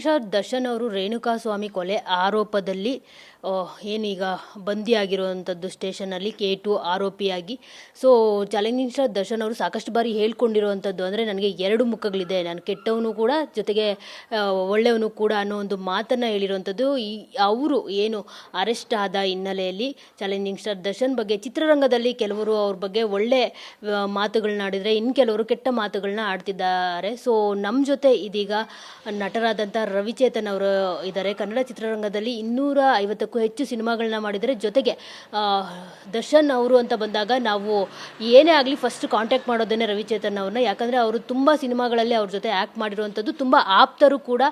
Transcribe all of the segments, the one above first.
Star Darshan ಅವರು ರೇಣುಕಾಸ್ವಾಮಿ ಕೊಲೆ ಆರೋಪದಲ್ಲಿ ಏನೀಗ ಬಂದಿಯಾಗಿರುವಂಥದ್ದು ಸ್ಟೇಷನಲ್ಲಿ ಕೆ ಟು ಆರೋಪಿಯಾಗಿ. ಸೊ ಚಾಲೆಂಜಿಂಗ್ ಸ್ಟಾರ್ ದರ್ಶನ್ ಅವರು ಸಾಕಷ್ಟು ಬಾರಿ ಹೇಳ್ಕೊಂಡಿರುವಂಥದ್ದು ಅಂದರೆ ನನಗೆ ಎರಡು ಮುಖಗಳಿದೆ. ನಾನು ಕೆಟ್ಟವನು ಕೂಡ, ಜೊತೆಗೆ ಒಳ್ಳೆಯವನು ಕೂಡ ಅನ್ನೋ ಒಂದು ಮಾತನ್ನು ಹೇಳಿರುವಂಥದ್ದು. ಈ, ಅವರು ಏನು ಅರೆಸ್ಟ್ ಆದ ಹಿನ್ನೆಲೆಯಲ್ಲಿ ಚಾಲೆಂಜಿಂಗ್ ಸ್ಟಾರ್ ದರ್ಶನ್ ಬಗ್ಗೆ ಚಿತ್ರರಂಗದಲ್ಲಿ ಕೆಲವರು ಅವ್ರ ಬಗ್ಗೆ ಒಳ್ಳೆ ಮಾತುಗಳನ್ನ ಆಡಿದರೆ ಇನ್ನು ಕೆಲವರು ಕೆಟ್ಟ ಮಾತುಗಳನ್ನ ಆಡ್ತಿದ್ದಾರೆ. ಸೊ ನಮ್ಮ ಜೊತೆ ಇದೀಗ ನಟರಾದಂಥ ರವಿಚೇತನ್ ಅವರು ಇದ್ದಾರೆ. ಕನ್ನಡ ಚಿತ್ರರಂಗದಲ್ಲಿ ಇನ್ನೂರ ಐವತ್ತಕ್ಕೂ ಹೆಚ್ಚು ಸಿನಿಮಾಗಳನ್ನ ಮಾಡಿದರೆ ಜೊತೆಗೆ ದರ್ಶನ್ ಅವರು ಅಂತ ಬಂದಾಗ ನಾವು ಏನೇ ಆಗಲಿ ಫಸ್ಟ್ ಕಾಂಟ್ಯಾಕ್ಟ್ ಮಾಡೋದನ್ನೇ ರವಿಚೇತನ್ ಅವ್ರನ್ನ. ಯಾಕಂದರೆ ಅವರು ತುಂಬ ಸಿನಿಮಾಗಳಲ್ಲಿ ಅವ್ರ ಜೊತೆ ಆ್ಯಕ್ಟ್ ಮಾಡಿರುವಂಥದ್ದು ತುಂಬ ಆಪ್ತರು ಕೂಡ.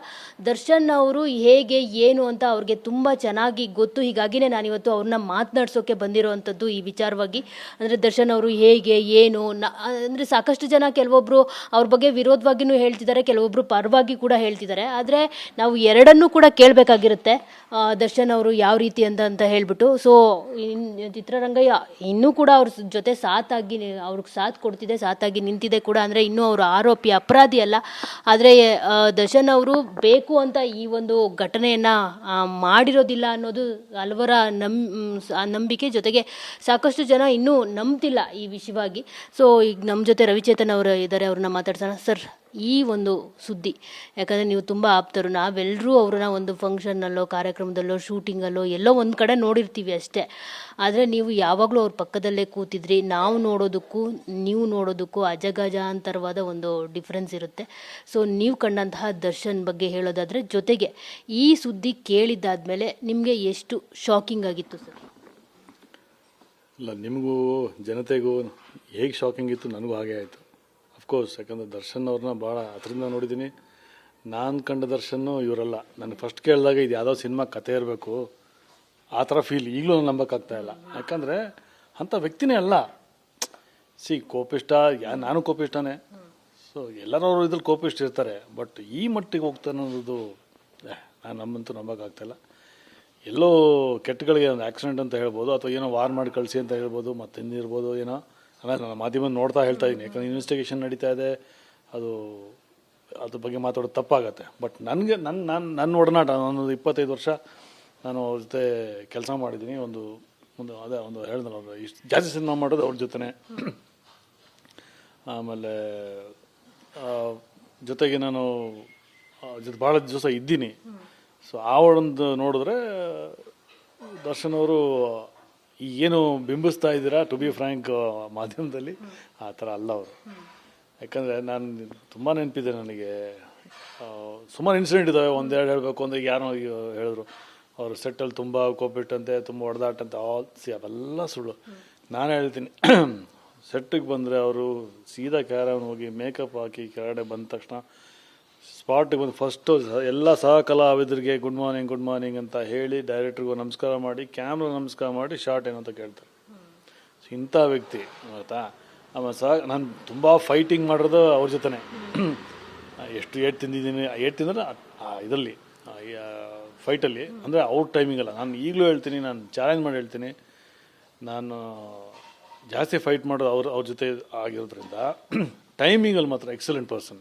ದರ್ಶನ್ ಅವರು ಹೇಗೆ, ಏನು ಅಂತ ಅವ್ರಿಗೆ ತುಂಬ ಚೆನ್ನಾಗಿ ಗೊತ್ತು. ಹೀಗಾಗಿನೇ ನಾನಿವತ್ತು ಅವ್ರನ್ನ ಮಾತನಾಡ್ಸೋಕ್ಕೆ ಬಂದಿರುವಂಥದ್ದು ಈ ವಿಚಾರವಾಗಿ. ಅಂದರೆ ದರ್ಶನ್ ಅವರು ಹೇಗೆ, ಏನು, ನ, ಅಂದರೆ ಸಾಕಷ್ಟು ಜನ ಕೆಲವೊಬ್ಬರು ಅವ್ರ ಬಗ್ಗೆ ವಿರೋಧವಾಗಿಯೂ ಹೇಳ್ತಿದ್ದಾರೆ ಕೆಲವೊಬ್ಬರು ಪರವಾಗಿ ಕೂಡ ಹೇಳ್ತಿದ್ದಾರೆ. ಆದರೆ ನಾವು ಎರಡನ್ನೂ ಕೂಡ ಕೇಳಬೇಕಾಗಿರುತ್ತೆ. ದರ್ಶನ್ ಅವರು ಯಾವ ರೀತಿ ಅಂತ ಅಂತ ಹೇಳ್ಬಿಟ್ಟು ಸೊ ಚಿತ್ರರಂಗಯ್ಯ, ಇನ್ನೂ ಕೂಡ ಅವ್ರ ಜೊತೆ ಸಾಥಾಗಿ ನಿ- ಅವ್ರಿಗೆ ಸಾಥ್ ಕೊಡ್ತಿದೆ, ಸಾಥಾಗಿ ನಿಂತಿದೆ ಕೂಡ, ಅಂದರೆ ಇನ್ನೂ ಅವರು ಆರೋಪಿ, ಅಪರಾಧಿ ಅಲ್ಲ. ಆದರೆ ದಶನ್ ಅವರು ಬೇಕು ಅಂತ ಈ ಒಂದು ಘಟನೆಯನ್ನು ಮಾಡಿರೋದಿಲ್ಲ ಅನ್ನೋದು ಹಲವರ ನಂಬಿಕೆ ಜೊತೆಗೆ ಸಾಕಷ್ಟು ಜನ ಇನ್ನೂ ನಂಬ್ತಿಲ್ಲ ಈ ವಿಷಯವಾಗಿ. ಸೊ ಈಗ ನಮ್ಮ ಜೊತೆ ರವಿಚೇತನ್ ಅವರು ಇದ್ದಾರೆ ಅವ್ರನ್ನ ಮಾತಾಡ್ಸೋಣ. ಸರ್ ಈ ಒಂದು ಸುದ್ದಿ. ಯಾಕಂದರೆ ನೀವು ತುಂಬ ಆಪ್ತರು ನಾವೆಲ್ಲರೂ ಅವ್ರನ್ನ ಒಂದು ಫಂಕ್ಷನ್ನಲ್ಲೋ, ಕಾರ್ಯಕ್ರಮದಲ್ಲೋ, ಶೂಟಿಂಗಲ್ಲೋ, ಎಲ್ಲೋ ಒಂದು ಕಡೆ ನೋಡಿರ್ತೀವಿ ಅಷ್ಟೇ. ಆದರೆ ನೀವು ಯಾವಾಗಲೂ ಅವ್ರ ಪಕ್ಕದಲ್ಲೇ ಕೂತಿದ್ರಿ, ನಾವು ನೋಡೋದಕ್ಕೂ, ನೀವು ನೋಡೋದಕ್ಕೂ ಅಜಗಜಾಂತರವಾದ ಒಂದು ಡಿಫ್ರೆನ್ಸ್ ಇರುತ್ತೆ. ಸೊ ನೀವು ಕಂಡಂತಹ ದರ್ಶನ್ ಬಗ್ಗೆ ಹೇಳೋದಾದರೆ, ಜೊತೆಗೆ ಈ ಸುದ್ದಿ ಕೇಳಿದ್ದಾದ್ಮೇಲೆ ನಿಮಗೆ ಎಷ್ಟು ಶಾಕಿಂಗ್ ಆಗಿತ್ತು ಸರ್? ಇಲ್ಲ, ನಿಮಗೂ, ಜನತೆಗೂ ಹೇಗೆ ಶಾಕಿಂಗ್ ಇತ್ತು, ನನಗೂ ಹಾಗೆ ಆಯಿತು. ಅಫ್ಕೋರ್ಸ್ ಯಾಕಂದರೆ ದರ್ಶನ್ ಅವ್ರನ್ನ ಭಾಳ ಹತ್ರದಿಂದ ನೋಡಿದ್ದೀನಿ. ನಾನು ಕಂಡ ದರ್ಶನ್ನು ಇವರಲ್ಲ. ನಾನು ಫಸ್ಟ್ ಕೇಳಿದಾಗ ಇದು ಯಾವುದೋ ಸಿನಿಮಾ ಕತೆ ಇರಬೇಕು. ಆ ಥರ ಫೀಲ್ ಈಗಲೂ ನಂಬಕ್ಕಾಗ್ತಾ ಇಲ್ಲ. ಯಾಕಂದರೆ ಅಂಥ ವ್ಯಕ್ತಿನೇ ಅಲ್ಲ. ಸಿ, ಕೋಪಿಷ್ಟ, ಯಾ, ನಾನು ಕೋಪಿಷ್ಟನೇ. ಸೊ ಎಲ್ಲರೂ ಇದ್ರಲ್ಲಿ ಕೋಪಿಷ್ಟ ಇರ್ತಾರೆ. ಬಟ್ ಈ ಮಟ್ಟಿಗೆ ಹೋಗ್ತಾನೆ ಅನ್ನೋದು ನಾನು ನಮ್ಮಂತೂ ನಂಬೋಕ್ಕಾಗ್ತಾಯಿಲ್ಲ ಎಲ್ಲೋ ಕೆಟ್ಟಗಳಿಗೆ ಒಂದು ಆಕ್ಸಿಡೆಂಟ್ ಅಂತ ಹೇಳ್ಬೋದು, ಅಥವಾ ಏನೋ ವಾರ್ ಮಾಡಿ ಕಳಿಸಿ ಅಂತ ಹೇಳ್ಬೋದು ಮತ್ತೆ ಇನ್ನಿರ್ಬೋದು ಏನೋ. ಆಮೇಲೆ ನಾನು ಮಾಧ್ಯಮ ನೋಡ್ತಾ ಹೇಳ್ತಾ ಇದ್ದೀನಿ ಯಾಕಂದ್ರೆ ಇನ್ವೆಸ್ಟಿಗೇಷನ್ ನಡೀತಾ ಇದೆ. ಅದು ಅದ್ರ ಬಗ್ಗೆ ಮಾತಾಡೋದು ತಪ್ಪಾಗತ್ತೆ. ಬಟ್ ನನಗೆ ನನ್ನ ನನ್ನ ನನ್ನ ಒಡನಾಟ, ನಾನೊಂದು ಇಪ್ಪತ್ತೈದು ವರ್ಷ ನಾನು ಅವ್ರ ಜೊತೆ ಕೆಲಸ ಮಾಡಿದ್ದೀನಿ. ಒಂದು ಒಂದು, ಅದೇ ಒಂದು ಹೇಳಿದ್ರು ಅವರು ಇಷ್ಟು ಜಾಸ್ತಿ ಸಿನಿಮಾ ಮಾಡೋದು ಅವ್ರ ಜೊತೆ ಆಮೇಲೆ ಜೊತೆಗೆ ನಾನು ಜೊತೆ ಭಾಳ ದಿವಸ ಇದ್ದೀನಿ. ಸೊ ಆ ಒಂದು ನೋಡಿದ್ರೆ, ದರ್ಶನ್ ಅವರು ಏನು ಬಿಂಬಿಸ್ತಾ ಇದ್ದೀರಾ? ಟು ಬಿ ಫ್ರ್ಯಾಂಕ್ ಮಾಧ್ಯಮದಲ್ಲಿ ಆ ಥರ ಅಲ್ಲ ಅವರು. ಯಾಕಂದರೆ ನಾನು ತುಂಬ ನೆನಪಿದೆ ನನಗೆ. ಸುಮಾರು ಇನ್ಸಿಡೆಂಟ್ ಇದ್ದಾವೆ ಒಂದೆರಡು ಹೇಳಬೇಕು ಅಂದರೆ ಯಾರೋ ಹೇಳಿದ್ರು. ಅವರು ಸೆಟ್ಟಲ್ಲಿ ತುಂಬ ಕೋಪಿಟ್ಟಂತೆ, ತುಂಬ ಹೊಡೆದಾಟಂತೆ ಆಲ್ ಸಿ, ಅವೆಲ್ಲ ಸುಳ್ಳು. ನಾನು ಹೇಳ್ತೀನಿ ಸೆಟ್ಟಿಗೆ ಬಂದರೆ ಅವರು ಸೀದಾ ಕ್ಯಾರವನ್ ಹೋಗಿ ಮೇಕಪ್ ಹಾಕಿ ಕೆಳಗಡೆ ಬಂದ ತಕ್ಷಣ ಸ್ಪಾಟಿಗೆ ಬಂದು ಫಸ್ಟು ಎಲ್ಲ ಸಹ ಕಲಾವಿದರಿಗೆ ಗುಡ್ ಮಾರ್ನಿಂಗ್ ಗುಡ್ ಮಾರ್ನಿಂಗ್ ಅಂತ ಹೇಳಿ ಡೈರೆಕ್ಟ್ರಿಗೂ ನಮಸ್ಕಾರ ಮಾಡಿ ಕ್ಯಾಮ್ರಾ ನಮಸ್ಕಾರ ಮಾಡಿ ಶಾರ್ಟ್ ಏನು ಅಂತ ಕೇಳ್ತಾರೆ. ಇಂಥ ವ್ಯಕ್ತಿ, ಗೊತ್ತಾ? ಆಮೇಲೆ ಸಹ ನಾನು ತುಂಬ ಫೈಟಿಂಗ್ ಮಾಡಿರೋದು ಅವ್ರ ಜೊತೆನೆ. ಎಷ್ಟು ಏಟ್ ತಿಂದಿದ್ದೀನಿ, ಏಟ್ ತಿಂದರೆ ಇದರಲ್ಲಿ ಫೈಟಲ್ಲಿ ಅಂದರೆ ಔಟ್ ಟೈಮಿಂಗಲ್ಲ ನಾನು ಈಗಲೂ ಹೇಳ್ತೀನಿ, ನಾನು ಚಾಲೆಂಜ್ ಮಾಡಿ ಹೇಳ್ತೀನಿ. ನಾನು ಜಾಸ್ತಿ ಫೈಟ್ ಮಾಡೋದು ಅವ್ರ ಅವ್ರ ಜೊತೆ ಆಗಿರೋದ್ರಿಂದ ಟೈಮಿಂಗಲ್ಲಿ ಮಾತ್ರ ಎಕ್ಸಲೆಂಟ್ ಪರ್ಸನ್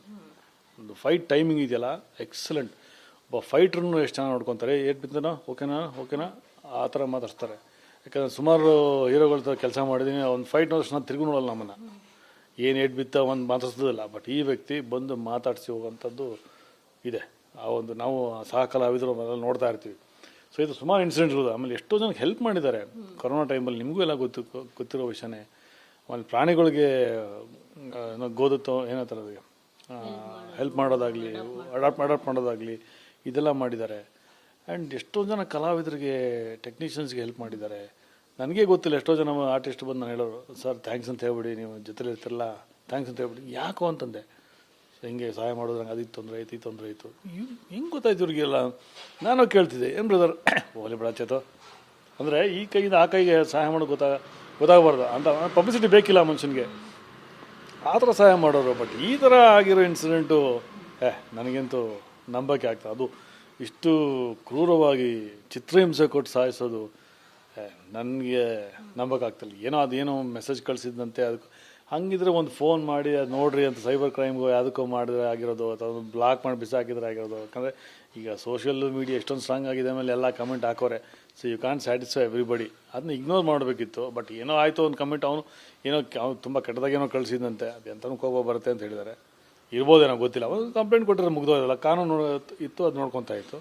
ಒಂದು ಫೈಟ್ ಟೈಮಿಂಗ್ ಇದೆಯಲ್ಲ ಎಕ್ಸಲೆಂಟ್ ಒಬ್ಬ ಫೈಟ್ರನ್ನು ಎಷ್ಟು ಚೆನ್ನಾಗಿ ನೋಡ್ಕೊತಾರೆ? ಏಟ್ ಬಿದ್ದನೋ? ಓಕೆನಾ? ಓಕೆನಾ? ಆ ಥರ ಮಾತಾಡ್ತಾರೆ ಯಾಕಂದರೆ ಸುಮಾರು ಹೀರೋಗಳ ಥರ ಕೆಲಸ ಮಾಡಿದ್ದೀನಿ ಒಂದು ಫೈಟ್ ನೋಡಿದ್ರೆ ನಾನು ತಿರುಗಿ ನೋಡಲ್ಲ ನಮ್ಮನ್ನು. ಏನು ಏಟ್ ಬಿತ್ತ, ಒಂದು ಮಾತಾಡ್ಸೋದಿಲ್ಲ. ಬಟ್ ಈ ವ್ಯಕ್ತಿ ಬಂದು ಮಾತಾಡಿಸಿ ಹೋಗೋಂಥದ್ದು ಇದೆ. ಆ ಒಂದು ನಾವು ಸಹ ಕಲಾವಿದರು ಅದೆಲ್ಲ ನೋಡ್ತಾ ಇರ್ತೀವಿ. ಸೊ ಇದು ಸುಮಾರು ಇನ್ಸಿಡೆಂಟ್ ಇರೋದು ಆಮೇಲೆ ಎಷ್ಟೋ ಜನಕ್ಕೆ ಹೆಲ್ಪ್ ಮಾಡಿದ್ದಾರೆ. ಕೊರೋನಾ ಟೈಮಲ್ಲಿ ನಿಮಗೂ ಎಲ್ಲ ಗೊತ್ತು, ಗೊತ್ತಿರೋ ವಿಷಯನೇ. ಆಮೇಲೆ ಪ್ರಾಣಿಗಳಿಗೆ ಗೋದತ್ತು, ಏನೋ ಥರದ್ದು. ಹೆಲ್ಪ್ ಮಾಡೋದಾಗಲಿ ಅಡಾಪ್ಟ್ ಅಡಾಪ್ಟ್ ಮಾಡೋದಾಗಲಿ, ಇದೆಲ್ಲ ಮಾಡಿದ್ದಾರೆ. ಆ್ಯಂಡ್ ಎಷ್ಟೋ ಜನ ಕಲಾವಿದರಿಗೆ ಟೆಕ್ನಿಷಿಯನ್ಸ್ಗೆ ಹೆಲ್ಪ್ ಮಾಡಿದ್ದಾರೆ. ನನಗೆ ಗೊತ್ತಿಲ್ಲ, ಎಷ್ಟೋ ಜನ ಆರ್ಟಿಸ್ಟ್ ಬಂದು ನಾನು ಹೇಳೋರು ಸರ್ ಥ್ಯಾಂಕ್ಸ್ ಅಂತ ಹೇಳ್ಬಿಡಿ, ನೀವು ಜೊತೆಲಿ ಇರ್ತಿರಲ್ಲ ಥ್ಯಾಂಕ್ಸ್ ಅಂತ ಹೇಳ್ಬಿಡಿ. ಯಾಕೋ ಅಂತಂದೆ. ಹೆಂಗೆ ಸಹಾಯ ಮಾಡೋದು ನಂಗೆ ಅದಕ್ಕೆ ತೊಂದರೆ ಆಯ್ತು, ಈ ತೊಂದರೆ ಆಯಿತು. ಹೆಂಗೆ ಗೊತ್ತಾಯ್ತು ಇವ್ರಿಗೆಲ್ಲ? ನಾನು ಕೇಳ್ತಿದ್ದೆ. ಏನು ಬ್ರದರ್ ಓಲಿ ಬಿಡ ಚೇತು ಅಂದರೆ ಈ ಕೈಯಿಂದ ಆ ಕೈಗೆ ಸಹಾಯ ಮಾಡೋದು ಗೊತ್ತಾಗ, ಗೊತ್ತಾಗಬಾರ್ದು. ಅಂತ ಪಬ್ಲಿಸಿಟಿ ಬೇಕಿಲ್ಲ ಮನುಷ್ಯನಿಗೆ. ಆ ಥರ ಸಹಾಯ ಮಾಡೋರು ಬಟ್ ಈ ಥರ ಆಗಿರೋ ಇನ್ಸಿಡೆಂಟು ಏ, ನನಗಂತೂ ನಂಬಕ್ಕೆ ಆಗ್ತದೆ ಅದು ಇಷ್ಟು ಕ್ರೂರವಾಗಿ ಚಿತ್ರಹಿಂಸೆ ಕೊಟ್ಟು ಸಾಯಿಸೋದು ನನಗೆ ನಂಬಕ್ಕಾಗ್ತಿಲ್ಲ ಏನೋ ಅದೇನೋ ಮೆಸೇಜ್ ಕಳಿಸಿದಂತೆ ಅದಕ್ಕೆ ಹಂಗಿದ್ರೆ ಒಂದು ಫೋನ್ ಮಾಡಿ ಅದು ನೋಡ್ರಿ ಅಂತ ಸೈಬರ್ ಕ್ರೈಮ್ಗೋ ಯಾವುದಕ್ಕೂ ಮಾಡಿದ್ರೆ ಆಗಿರೋದು, ಅಥವಾ ಬ್ಲಾಕ್ ಮಾಡಿ ಬಿಸಾಕಿದ್ರೆ ಆಗಿರೋದು. ಯಾಕಂದರೆ ಈಗ ಸೋಷಿಯಲ್ ಮೀಡಿಯಾ ಎಷ್ಟೊಂದು ಸ್ಟ್ರಾಂಗ್ ಆಗಿದೆ ಆಮೇಲೆ ಎಲ್ಲ comment ಹಾಕೋರೆ. So you can satisfy everybody ಅದನ್ನ ಇಗ್ನೋರ್ ಮಾಡಬೇಕಿತ್ತು ಬಟ್ ಏನೋ ಆಯಿತು ಒಂದು ಕಮೆಂಟ್ ಅವನು ಏನೋ ಅವ್ನು ತುಂಬ ಕೆಟ್ಟದಾಗೇನೋ ಕಳಿಸಿದಂತೆ ಅದು ಎಂಥನೂ ಕೋಪ ಬರುತ್ತೆ ಅಂತ ಹೇಳಿದ್ದಾರೆ ಇರ್ಬೋದೇನೋ ಗೊತ್ತಿಲ್ಲ. ಒಂದು ಕಂಪ್ಲೇಂಟ್ ಕೊಟ್ಟರೆ ಮುಗ್ದೋದಲ್ಲ ಕಾನೂನು ಇತ್ತು, ಅದು ನೋಡ್ಕೊತಾ ಇತ್ತು.